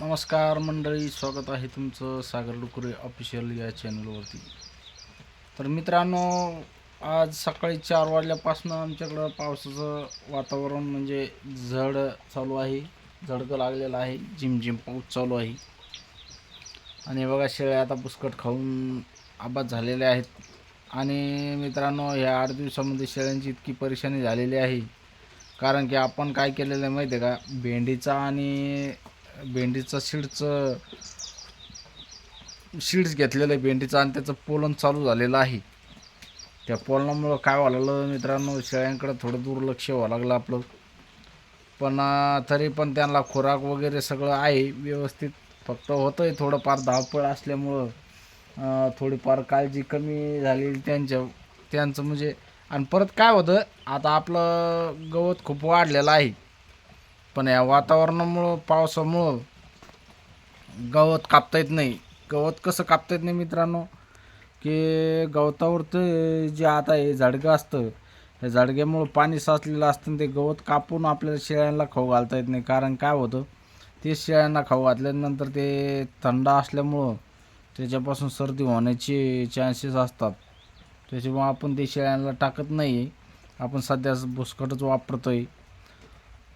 नमस्कार मंडळी स्वागत आहे तुमचं सागर डुकुरे ऑफिशियल या चॅनलवरती तर मित्रांनो आज सकाळी चार वाजल्यापासून आमच्याकडं पावसाचं वातावरण म्हणजे झड चालू आहे झडकं लागलेलं आहे झिमझिम पाऊस चालू आहे. आणि बघा शेळ्या आता पुष्कट खाऊन आबाद झालेल्या आहेत. आणि मित्रांनो ह्या आठ दिवसामध्ये शेळ्यांची इतकी परेशानी झालेली आहे. कारण की आपण काय केलेलं आहे माहिती आहे का? भेंडीचा आणि भेंडीचं शिडचं शिड्स घेतलेलं आहे भेंडीचं आणि त्याचं पोलन चालू झालेलं आहे. त्या पोलनामुळं काय व्हायला लागलं मित्रांनो शेळ्यांकडे थोडं दुर्लक्ष व्हावं लागलं आपलं. पण तरी पण त्यांना खुराक वगैरे सगळं आहे व्यवस्थित. फक्त होतं आहे थोडंफार धावपळ असल्यामुळं थोडीफार काळजी कमी झालेली त्यांच्या त्यांचं म्हणजे आणि परत काय होतं आता आपलं गवत खूप वाढलेलं आहे. पण या वातावरणामुळं पावसामुळं गवत कापता येत नाही. गवत कसं कापता येत नाही मित्रांनो? की गवतावरचं जे आता हे झाडगं असतं त्या झाडग्यामुळं पाणी साचलेलं असतं आणि ते गवत कापून आपल्याला शेळ्यांना खाऊ घालता येत नाही. कारण काय होतं? ते शेळ्यांना खाऊ घातल्यानंतर ते थंड असल्यामुळं त्याच्यापासून सर्दी होण्याचे चान्सेस असतात. त्याच्यामुळं आपण ते शेळ्यांना टाकत नाही. आपण सध्या भुसकटच आहे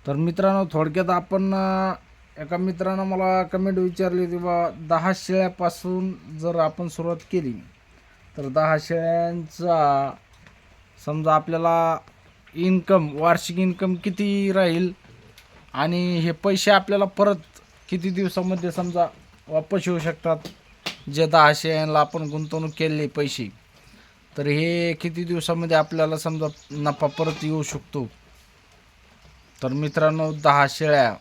तर मित्रांनो थोडक्यात आपण एका मित्रानं मला कमेंट विचारली होती बा दहा शेळ्यापासून जर आपण सुरुवात केली तर दहा शेळ्यांचा समजा आपल्याला इन्कम वार्षिक इन्कम किती राहील? आणि हे पैसे आपल्याला परत किती दिवसामध्ये समजा वापस येऊ शकतात? जे दहा शेळ्यांना आपण गुंतवणूक केलेले पैसे तर हे किती दिवसामध्ये आपल्याला समजा नफा परत येऊ शकतो? तर मित्रांनो दहा शेळ्या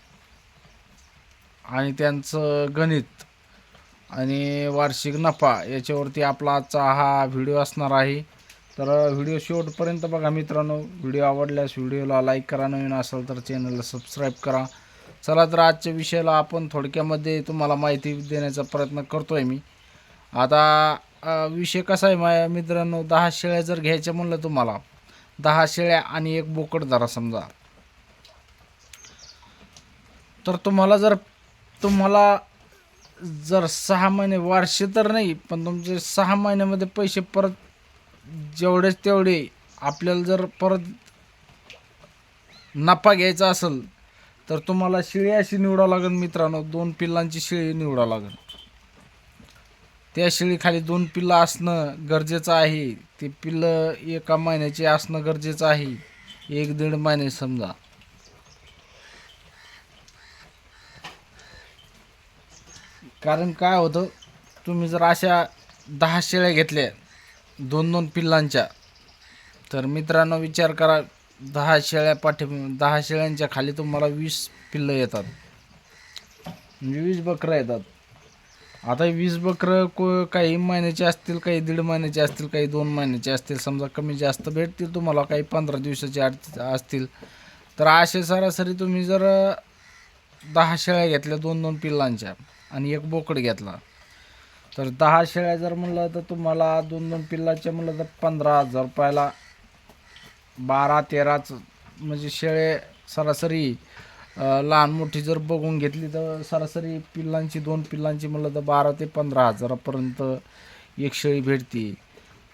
आणि त्यांचं गणित आणि वार्षिक नफा याच्यावरती आपला आजचा हा व्हिडिओ असणार आहे. तर व्हिडिओ शेवटपर्यंत बघा मित्रांनो व्हिडिओ आवडल्यास व्हिडिओला लाईक करा नवीन असेल तर चॅनलला सबस्क्राईब करा. चला तर आजच्या विषयाला आपण थोडक्यामध्ये तुम्हाला माहिती देण्याचा प्रयत्न करतो आहे मी. आता विषय कसा आहे माझ्या मित्रांनो दहा शेळ्या जर घ्यायच्या म्हणलं तुम्हाला दहा शेळ्या आणि एक बोकड धरा समजा. तर तुम्हाला जर तुम्हाला जर सहा महिने वार्षे तर नाही पण तुमचे सहा महिन्यामध्ये पैसे परत जेवढेच तेवढे आपल्याला जर परत नफा घ्यायचा असेल तर तुम्हाला शिळी अशी निवडावं लागेल मित्रांनो. दोन पिल्लांची शिळी निवडावं लागेल. त्या शिळीखाली दोन पिल्लं असणं गरजेचं आहे. ते पिल्लं एका महिन्याचे असणं गरजेचं आहे. एक दीड महिने समजा. कारण काय होतं तुम्ही जर अशा दहा शेळ्या घेतल्या दोन दोन पिल्लांच्या तर मित्रांनो विचार करा दहा शेळ्या पाठी दहा शेळ्यांच्या खाली तुम्हाला वीस पिल्लं येतात. म्हणजे वीस बकरं येतात. आता वीस बकरं को काही महिन्याचे असतील काही दीड महिन्याचे असतील काही दोन महिन्याचे असतील समजा कमी जास्त भेटतील तुम्हाला काही पंधरा दिवसाचे आठ असतील. तर असे सरासरी तुम्ही जर दहा शेळ्या घेतल्या दोन दोन पिल्लांच्या आणि एक बोकड घेतला. तर दहा शेळ्या जर म्हणलं तर तुम्हाला दोन दोन पिल्लाच्या म्हणलं तर पंधरा हजार रुपयाला बारा तेराच म्हणजे शेळे सरासरी लहान मोठी जर बघून घेतली तर सरासरी पिल्लांची दोन पिल्लांची म्हणलं तर बारा ते पंधरा हजारापर्यंत एक शेळी भेटते.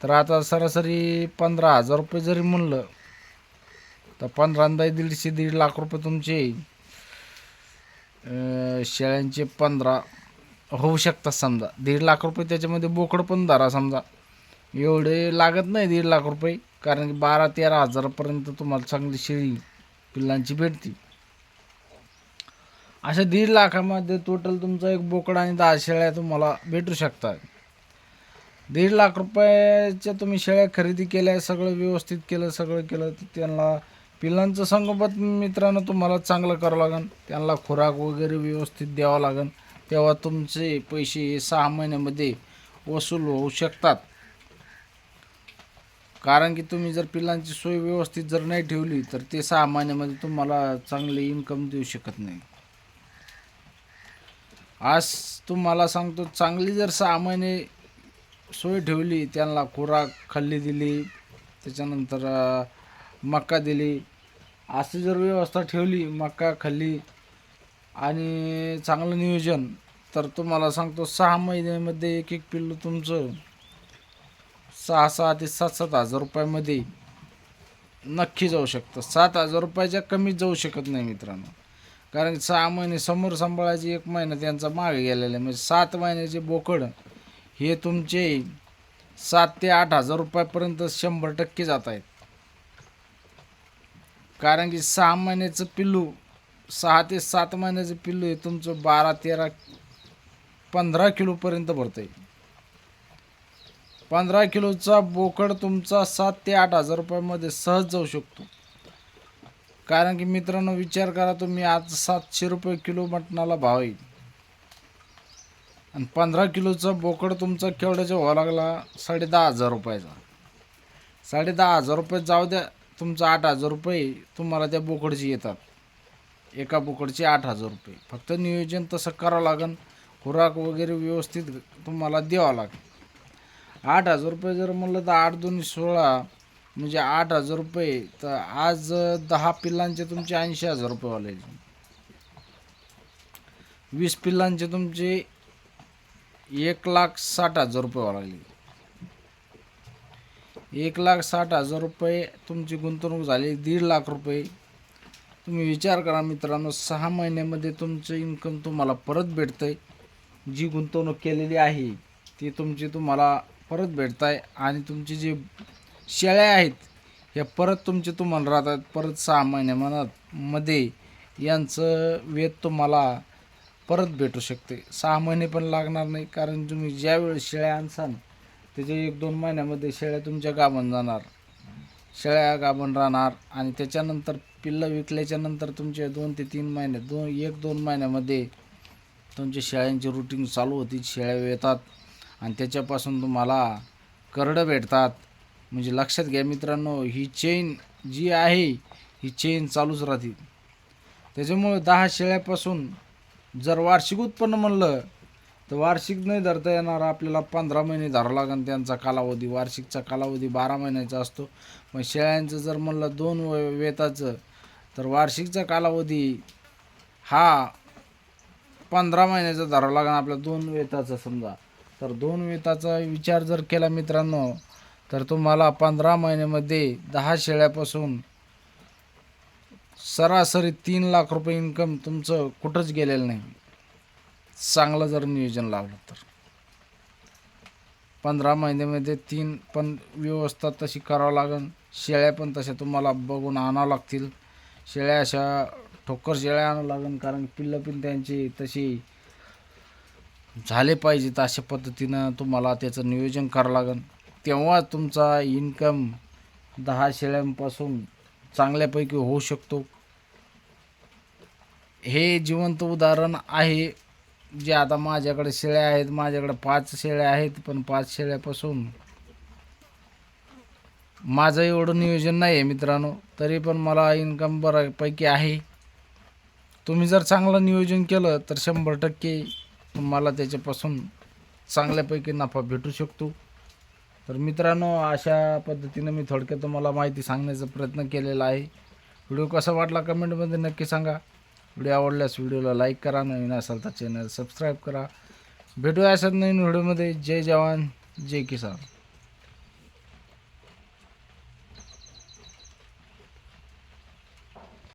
तर आता सरासरी पंधरा हजार रुपये जरी म्हणलं तर पंधरांदा दीडशे दीड लाख रुपये तुमचे येईल. शेळ्यांचे पंधरा होऊ शकतात समजा. दीड लाख रुपये त्याच्यामध्ये बोकड पण धरा समजा. एवढे लागत नाही दीड लाख रुपये कारण की बारा तेरा हजारापर्यंत तुम्हाला चांगली शेळी पिल्लांची भेटते अशा दीड लाखामध्ये टोटल तुमचा एक बोकड आणि दहा शेळ्या तुम्हाला भेटू शकतात. दीड लाख रुपयाच्या तुम्ही शेळ्या खरेदी केल्या सगळं व्यवस्थित केलं सगळं केलं तर त्यांना पिल्लांचं संगोपन मित्रांनो तुम्हाला चांगलं करावं लागेल त्यांना खुराक वगैरे व्यवस्थित द्यावं लागेल तेव्हा तुमचे पैसे हे सहा महिन्यामध्ये वसूल होऊ शकतात. कारण की तुम्ही जर पिल्लांची सोय व्यवस्थित जर नाही ठेवली तर ते सहा महिन्यामध्ये तुम्हाला चांगले इन्कम देऊ शकत नाही. आज तुम्हाला सांगतो चांगली जर सहा महिने सोय ठेवली त्यांना खुराक खल्ली दिली त्याच्यानंतर मक्का मका दिली अशी जर व्यवस्था ठेवली मका खल्ली आणि चांगलं नियोजन तर तुम्हाला सांगतो सहा महिन्यामध्ये एक एक पिल्लू तुमचं सहा सहा ते सात सात हजार रुपयामध्ये नक्की जाऊ शकतं. सात हजार रुपयाच्या कमीच जाऊ शकत नाही मित्रांनो. कारण सहा महिने समोर सांभाळायचे एक महिना त्यांचा मागे गेलेला आहे. म्हणजे सात महिन्याचे बोकड हे तुमचे सात ते आठ हजार रुपयापर्यंत शंभर टक्के जात आहेत. कारण की सहा महिन्याचं पिल्लू सहा ते सात महिन्याचं पिल्लू हे तुमचं बारा तेरा पंधरा किलोपर्यंत भरतं आहे पंधरा किलोचा बोकड तुमचा सात ते आठ हजार रुपयामध्ये सहज जाऊ शकतो. कारण की मित्रांनो विचार करा तुम्ही आज सातशे रुपये किलो मटणाला भाव आहे. आणि पंधरा किलोचा बोकड तुमचा केवढ्याचा व्हावा लागला? साडे दहा हजार रुपयाचा. साडे दहा हजार रुपये जाऊ द्या. तुमचं आठ हजार रुपये तुम्हाला त्या बोकडची येतात. एका बोकडचे आठ हजार रुपये. फक्त नियोजन तसं करावं लागेल खुराक वगैरे व्यवस्थित तुम्हाला द्यावं लागेल आठ हजार रुपये जर म्हणलं तर आठ दोन सोळा म्हणजे आठ हजार रुपये. तर आज दहा पिल्लांचे तुमचे ऐंशी हजार रुपये वालायचे वीस पिल्लांचे तुमचे एक लाख साठ हजार रुपये वाला लागले एक लाख साठ हजार रुपये तुमची गुंतवणूक झाली दीड लाख रुपये. तुम्ही विचार करा मित्रांनो सहा महिन्यामध्ये तुमचं इन्कम तुम्हाला परत भेटतं आहे जी गुंतवणूक केलेली आहे ती तुमची तुम्हाला परत भेटत आहे आणि तुमची जी शेळ्या आहेत ह्या परत तुमचे तुम्हाला राहतात. परत सहा महिन्या मनात मध्ये यांचं वेत तुम्हाला परत भेटू शकते. सहा महिने पण लागणार नाही कारण तुम्ही ज्यावेळेस शेळ्या आणसान त्याच्या एक दोन महिन्यामध्ये शेळ्या तुमच्या गाभण जाणार. शेळ्या गाभण राहणार आणि त्याच्यानंतर पिल्लं विकल्याच्या नंतर तुमचे दोन ते तीन महिने दोन एक दोन महिन्यामध्ये तुमच्या शेळ्यांची रुटीन चालू होती शेळ्या येतात आणि त्याच्यापासून तुम्हाला करडं भेटतात. म्हणजे लक्षात घ्या मित्रांनो ही चेन जी आहे ही चेन चालूच राहते. त्याच्यामुळे दहा शेळ्यापासून जर वार्षिक उत्पन्न म्हणलं तर वार्षिक नाही धरता येणार. आपल्याला पंधरा महिने धरावं लागेल त्यांचा कालावधी. वार्षिकचा कालावधी बारा महिन्याचा असतो. मग शेळ्यांचं जर म्हणलं दोन व वेताचं तर वार्षिकचा कालावधी हा पंधरा महिन्याचा धरावा लागेल. आपल्या दोन वेताचा समजा. तर दोन वेताचा विचार जर केला मित्रांनो तर तुम्हाला पंधरा महिन्यामध्ये दहा शेळ्यापासून सरासरी तीन लाख रुपये इन्कम तुमचं कुठंच गेलेलं नाही. चांगलं जर नियोजन लावलं तर. पंधरा महिन्यामध्ये तीन पण व्यवस्था तशी करावं लागेल शेळ्या पण तशा तुम्हाला बघून आणावं लागतील. शेळ्या अशा ठोकर शेळ्या आणावं लागेल कारण पिल्लं पण त्यांची तशी झाले पाहिजेत अशा पद्धतीनं तुम्हाला त्याचं नियोजन करावं लागेल तेव्हा तुमचा इन्कम दहा शेळ्यांपासून चांगल्यापैकी होऊ शकतो. हे जिवंत उदाहरण आहे. जे आता माझ्याकडे शेळ्या आहेत माझ्याकडे पाच शेळ्या आहेत पण पाच शेळ्यापासून माझं एवढं नियोजन नाही आहे मित्रांनो. तरी पण मला इन्कम बऱ्यापैकी आहे. तुम्ही जर चांगलं नियोजन केलं तर शंभर टक्के तुम्हाला त्याच्यापासून चांगल्यापैकी नफा भेटू शकतो. तर मित्रांनो अशा पद्धतीनं मी थोडक्यात तुम्हाला माहिती सांगण्याचा प्रयत्न केलेला आहे. व्हिडिओ कसा वाटला कमेंटमध्ये नक्की सांगा. व्हिडिओ आवडल्यास व्हिडिओला लाईक करा नवीन असाल तर चॅनल सबस्क्राईब करा. भेटूया असत नवीन व्हिडिओमध्ये. जय जवान जय किसान.